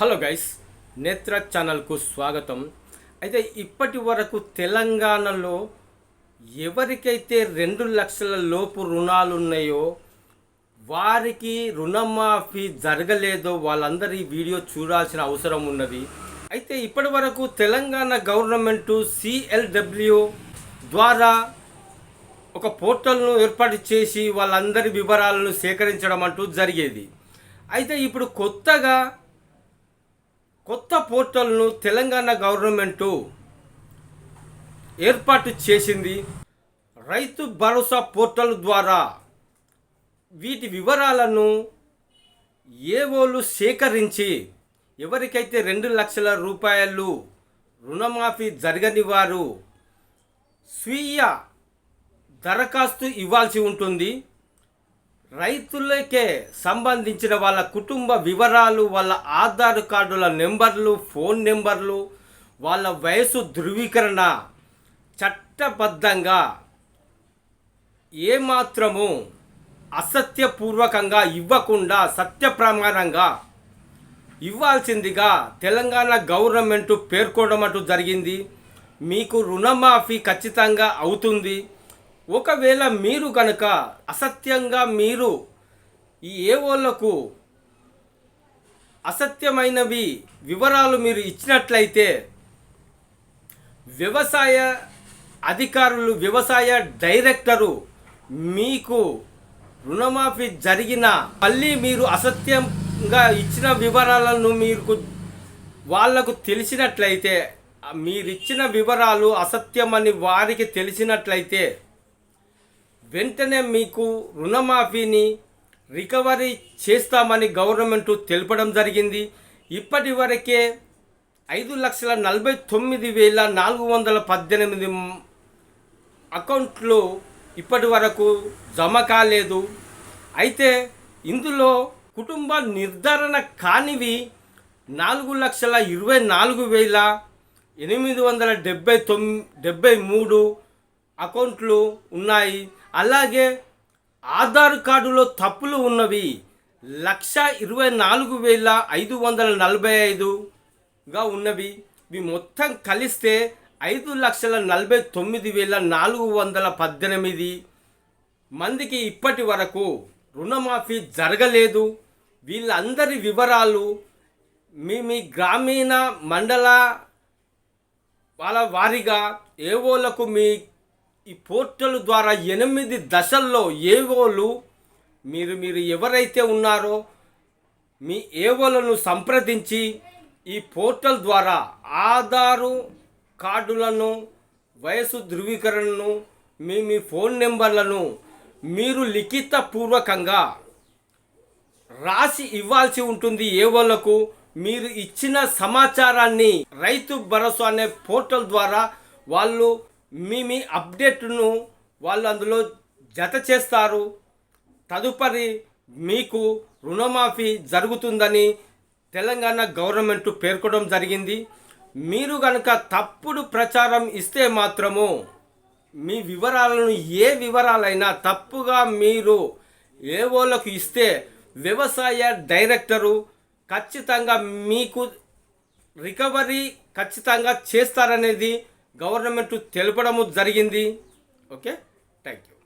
Hello guys నేత్ర ఛానల్కు స్వాగతం. అయితే ఇప్పటి వరకు తెలంగాణలో ఎవరికైతే రెండు లక్షల లోపు రుణాలు ఉన్నాయో వారికి రుణమాఫీ జరగలేదో వాళ్ళందరి వీడియో చూడాల్సిన అవసరం ఉన్నది. అయితే ఇప్పటి వరకు తెలంగాణ గవర్నమెంటు సిఎల్డబ్ల్యూ ద్వారా ఒక పోర్టల్ను ఏర్పాటు చేసి వాళ్ళందరి వివరాలను సేకరించడం అంటూ జరిగేది. అయితే ఇప్పుడు కొత్తగా కొత్త పోర్టల్ను తెలంగాణ గవర్నమెంటు ఏర్పాటు చేసింది. రైతు భరోసా పోర్టల్ ద్వారా వీటి వివరాలను ఏవోలు సేకరించి ఎవరికైతే రెండు లక్షల రూపాయలు రుణమాఫీ జరగని వారు స్వీయ దరఖాస్తు ఇవ్వాల్సి ఉంటుంది. రైతులకే సంబంధించిన వాళ్ళ కుటుంబ వివరాలు వాళ్ళ ఆధార్ కార్డుల నెంబర్లు ఫోన్ నెంబర్లు వాళ్ళ వయసు ధృవీకరణ చట్టబద్ధంగా ఏమాత్రము అసత్యపూర్వకంగా ఇవ్వకుండా సత్యప్రమాణంగా ఇవ్వాల్సిందిగా తెలంగాణ గవర్నమెంట్ పేర్కొనడం అంటూ జరిగింది. మీకు రుణమాఫీ ఖచ్చితంగా అవుతుంది. ఒకవేళ మీరు కనుక అసత్యంగా మీరు ఈ ఏవోళ్ళకు అసత్యమైనవి వివరాలు మీరు ఇచ్చినట్లయితే వ్యవసాయ అధికారులు వ్యవసాయ డైరెక్టరు మీకు రుణమాఫీ జరిగిన మళ్ళీ మీరు అసత్యంగా ఇచ్చిన వివరాలను మీకు వాళ్ళకు తెలిసినట్లయితే మీరిచ్చిన వివరాలు అసత్యమని వారికి తెలిసినట్లయితే వెంటనే మీకు రుణమాఫీని రికవరీ చేస్తామని గవర్నమెంట్ తెలపడం జరిగింది. ఇప్పటి వరకే ఐదు లక్షల నలభై తొమ్మిది వేల నాలుగు వందల పద్దెనిమిది అకౌంట్లు ఇప్పటి వరకు జమ కాలేదు. అయితే ఇందులో కుటుంబ నిర్ధారణ కానివి నాలుగు లక్షల ఇరవై నాలుగు వేల ఎనిమిది వందల డెబ్బై తొమ్మిది డెబ్బై మూడు అకౌంట్లు ఉన్నాయి. అలాగే ఆధార్ కార్డులో తప్పులు ఉన్నవి. లక్ష ఇరవై నాలుగు వేల ఐదు వందల నలభై ఐదుగా ఉన్నవి. ఇవి మొత్తం కలిస్తే ఐదు లక్షల నలభై తొమ్మిది వేల నాలుగు వందల పద్దెనిమిది మందికి ఇప్పటి వరకు రుణమాఫీ జరగలేదు. వీళ్ళందరి వివరాలు మీ మీ గ్రామీణ మండల వాళ్ళ వారిగా ఏవోలకు మీ ఈ పోర్టల్ ద్వారా ఎనిమిది దశల్లో ఏవోలు మీరు మీరు ఎవరైతే ఉన్నారో మీ ఏవోలను సంప్రదించి ఈ పోర్టల్ ద్వారా ఆధారు కార్డులను వయసు ధృవీకరణను మీ మీ ఫోన్ నెంబర్లను మీరు లిఖితపూర్వకంగా రాసి ఇవ్వాల్సి ఉంటుంది ఏవోలకు. మీరు ఇచ్చిన సమాచారాన్ని రైతు భరోసా అనే పోర్టల్ ద్వారా వాళ్ళు మీ మీ అప్డేట్ను వాళ్ళు అందులో జత చేస్తారు. తదుపరి మీకు రుణమాఫీ జరుగుతుందని తెలంగాణ గవర్నమెంట్ పేర్కొనడం జరిగింది. మీరు కనుక తప్పుడు ప్రచారం ఇస్తే మాత్రము మీ వివరాలను ఏ వివరాలైనా తప్పుగా మీరు ఏవోలకు ఇస్తే వ్యవసాయ డైరెక్టరు ఖచ్చితంగా మీకు రికవరీ ఖచ్చితంగా చేస్తారనేది గవర్నమెంట్ తెలపడము జరిగింది. ఓకే? Thank you